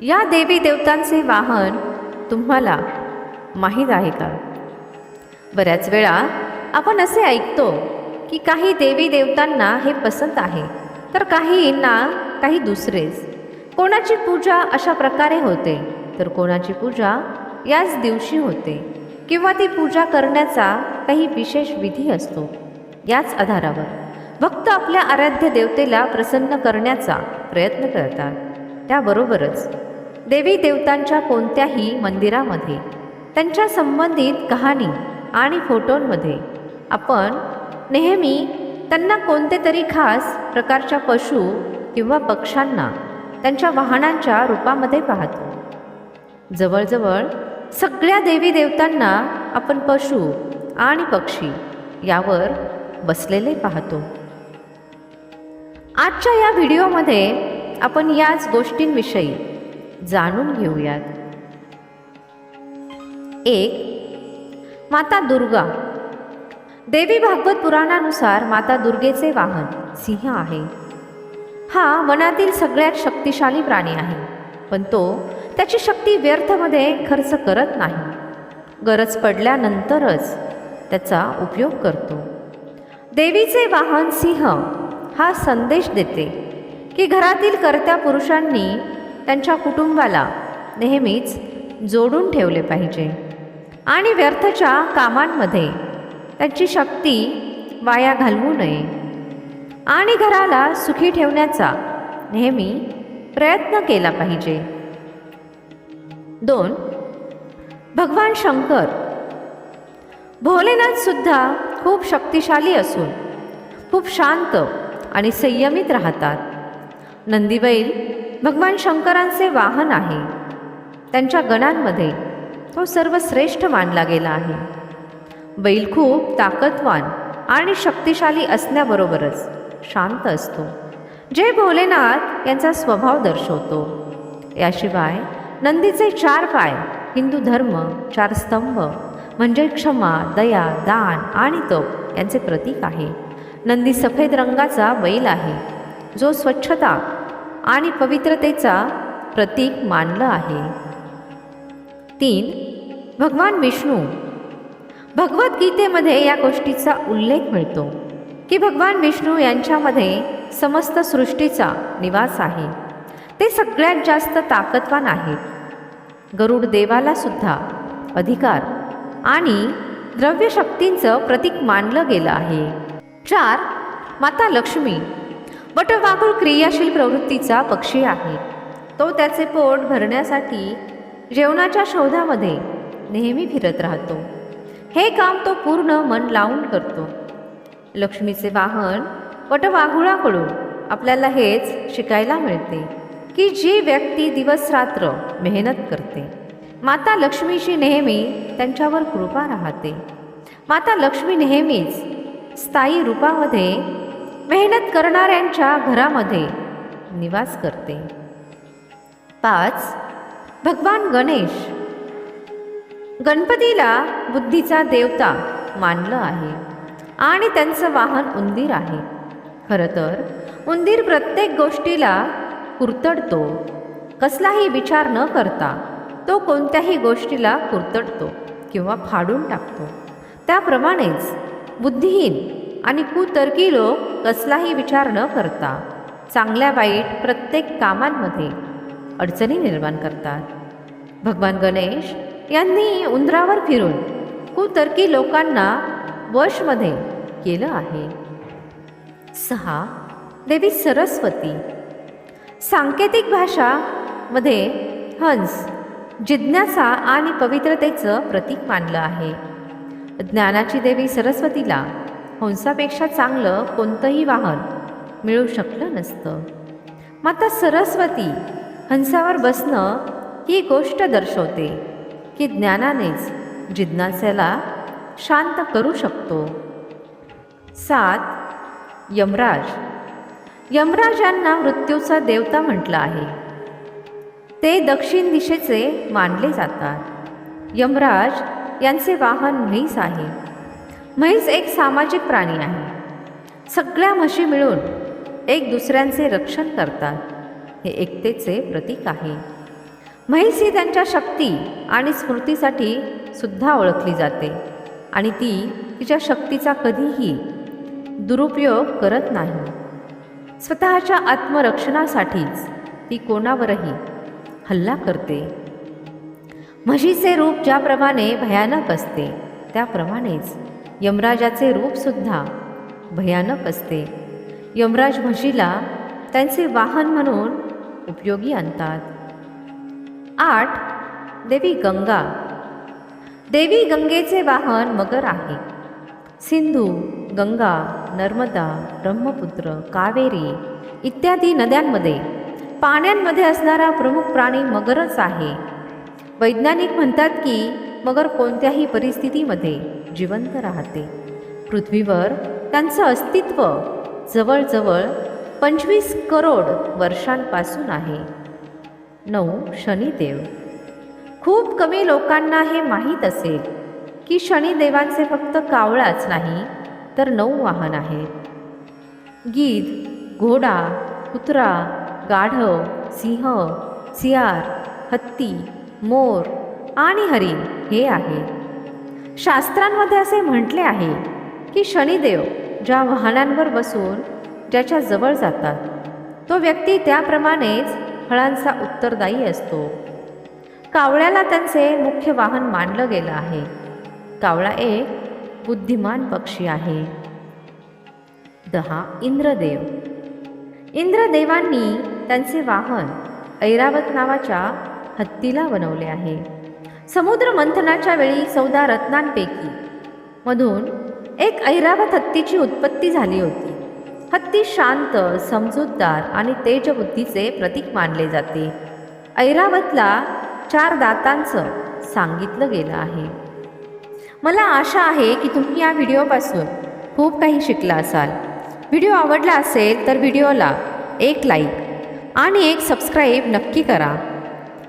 या देवी देवतांचे वाहन तुम्हाला माहीत आहे का? बऱ्याच वेळा आपण असे ऐकतो की काही देवी देवतांना हे पसंत आहे तर काहींना काही दुसरेच. कोणाची पूजा अशा प्रकारे होते तर कोणाची पूजा याच दिवशी होते किंवा ती पूजा करण्याचा काही विशेष विधी असतो याच आधारावर. भक्त आपल्या आराध्य देवतेला प्रसन्न करण्याचा प्रयत्न करतात त्याबरोबरच देवी देवतांच्या कोणत्याही मंदिरामध्ये त्यांच्या संबंधित कहाणी आणि फोटोंमध्ये. आपण नेहमी त्यांना कोणते तरी खास प्रकारच्या पशु किंवा पक्ष्यांना त्यांच्या वाहनांच्या रूपामध्ये पाहतो. जवळजवळ सगळ्या देवी देवतांना आपण पशु आणि पक्षी यावर बसलेले पाहतो. आजच्या या व्हिडिओमध्ये आपण याच गोष्टींविषयी जाणून घेऊयात. एक माता दुर्गा. देवी भागवत पुराणानुसार माता दुर्गेचे वाहन सिंह आहे. हा वनातील सगळ्यात शक्तिशाली प्राणी आहे पण तो त्याची शक्ती व्यर्थमध्ये खर्च करत नाही. गरज पडल्यानंतरच त्याचा उपयोग करतो. देवीचे वाहन सिंह हा संदेश देते की घरातील कर्त्या पुरुषांनी त्यांच्या कुटुंबाला नेहमीच जोडून ठेवले पाहिजे. आणि व्यर्थच्या कामांमध्ये त्यांची शक्ती वाया घालवू नये. आणि घराला सुखी ठेवण्याचा नेहमी प्रयत्न केला पाहिजे. दोन भगवान शंकर. भोलेनाथसुद्धा खूप शक्तिशाली असून खूप शांत आणि संयमित राहतात. नंदीबैल भगवान शंकरांचे वाहन आहे. त्यांच्या गणांमध्ये तो सर्वश्रेष्ठ मानला गेला आहे. बैल खूप ताकदवान आणि शक्तिशाली असण्याबरोबरच शांत असतो. जय भोलेनाथ यांचा स्वभाव दर्शवतो. याशिवाय नंदीचे चार पाय हिंदू धर्म चार स्तंभ म्हणजे क्षमा दया दान आणि तप यांचे प्रतीक आहे. नंदी सफेद रंगाचा बैल आहे. जो स्वच्छता आणि पवित्रतेचा प्रतीक मानलं आहे. तीन भगवान विष्णू. भगवद्गीतेमध्ये या गोष्टीचा उल्लेख मिळतो की भगवान विष्णू यांच्यामध्ये समस्त सृष्टीचा निवास आहे. ते सगळ्यात जास्त ताकदवान आहेत. गरुड देवाला सुद्धा अधिकार आणि द्रव्यशक्तींचं प्रतीक मानलं गेलं आहे. चार माता लक्ष्मी. वटवाघूळ क्रियाशील प्रवृत्तीचा पक्षी आहे. तो त्याचे पोट भरण्यासाठी जेवणाच्या शोधामध्ये नेहमी फिरत राहतो. हे काम तो पूर्ण मन लावून करतो. लक्ष्मीचे वाहन वटवाघुळाकडून आपल्याला हेच शिकायला मिळते की जी व्यक्ती दिवसरात्र मेहनत करते. माता लक्ष्मीची नेहमी त्यांच्यावर कृपा राहते. माता लक्ष्मी नेहमीच स्थायी रूपामध्ये मेहनत करणाऱ्यांच्या घरामध्ये निवास करते. पाच भगवान गणेश. गणपतीला बुद्धीचा देवता मानलं आहे आणि त्यांचं वाहन उंदीर आहे. खरं तर उंदीर प्रत्येक गोष्टीला कुरतडतो. कसलाही विचार न करता तो कोणत्याही गोष्टीला कुरतडतो किंवा फाडून टाकतो. त्याप्रमाणेच बुद्धिहीन आणि कुतर्की लोक कसलाही विचार न करता चांगल्या वाईट प्रत्येक कामांमध्ये अडचणी निर्माण करतात. भगवान गणेश यांनी उंदरावर फिरून कुतर्की लोकांना वशमध्ये केलं आहे. सहा. देवी सरस्वती. सांकेतिक भाषामध्ये हंस जिज्ञासा आणि पवित्रतेचं प्रतीक मानलं आहे. ज्ञानाची देवी सरस्वतीला हंसापेक्षा चांगलं कोणतंही वाहन मिळू शकलं नसतं. माता सरस्वती हंसावर बसणं ही गोष्ट दर्शवते की ज्ञानानेच जिज्ञासेला शांत करू शकतो. सात यमराज. यमराज यांना मृत्यूचा देवता म्हटलं आहे. ते दक्षिण दिशेचे मानले जातात. यमराज यांचे वाहन म्हैस आहे. म्हैस एक सामाजिक प्राणी आहे सगळ्या म्हशी मिळून एक दुसऱ्यांचे रक्षण करतात. हे एकतेचे प्रतीक आहे. म्हैस ही त्यांच्या शक्ती आणि स्मृतीसाठी सुद्धा ओळखली जाते आणि ती तिच्या शक्तीचा कधीही दुरुपयोग करत नाही. स्वतःच्या आत्मरक्षणासाठीच ती कोणावरही हल्ला करते. म्हशीचे रूप ज्याप्रमाणे भयानक असते त्याप्रमाणेच यमराजाचे रूपसुद्धा भयानक असते. यमराज म्हशीला त्यांचे वाहन म्हणून उपयोगी आणतात. आठ देवी गंगा. देवी गंगेचे वाहन मगर आहे. सिंधू गंगा नर्मदा ब्रह्मपुत्र कावेरी इत्यादी नद्यांमध्ये पाण्यांमध्ये असणारा प्रमुख प्राणी मगरच आहे. वैज्ञानिक म्हणतात की मगर कोणत्याही परिस्थितीमध्ये जिवंत राहते. पृथ्वीवर त्यांचं अस्तित्व जवळजवळ पंचवीस करोड वर्षांपासून आहे. नऊ शनिदेव. खूप कमी लोकांना हे माहीत असेल की शनिदेवांचे फक्त कावळाच नाही तर नऊ वाहन आहेत. गीध घोडा कुत्रा गाढव सिंह सियार हत्ती मोर आणि हरिण हे आहे शास्त्रांमध्ये असे म्हटले आहे की शनिदेव ज्या वाहनांवर बसून ज्याच्या जवळ जातात तो व्यक्ती त्याप्रमाणेच फळांचा उत्तरदायी असतो. कावळ्याला त्यांचे मुख्य वाहन मानलं गेलं आहे. कावळा एक बुद्धिमान पक्षी आहे. दहा इंद्रदेव. इंद्रदेवांनी त्यांचे वाहन ऐरावत नावाच्या हत्तीला बनवले आहे. समुद्र मंथनाच्या वेळी चौदा रत्नांपैकी. मधून एक ऐरावत हत्तीची उत्पत्ती झाली होती. हत्ती शांत समजूतदार आणि तेजबुद्धीचे प्रतीक मानले जाते. ऐरावतला चार दातांचं सांगितलं गेलं आहे. मला आशा आहे की तुम्ही या व्हिडिओपासून खूप काही शिकला असाल. व्हिडिओ आवडला असेल तर व्हिडिओला एक लाईक आणि एक सबस्क्राईब नक्की करा.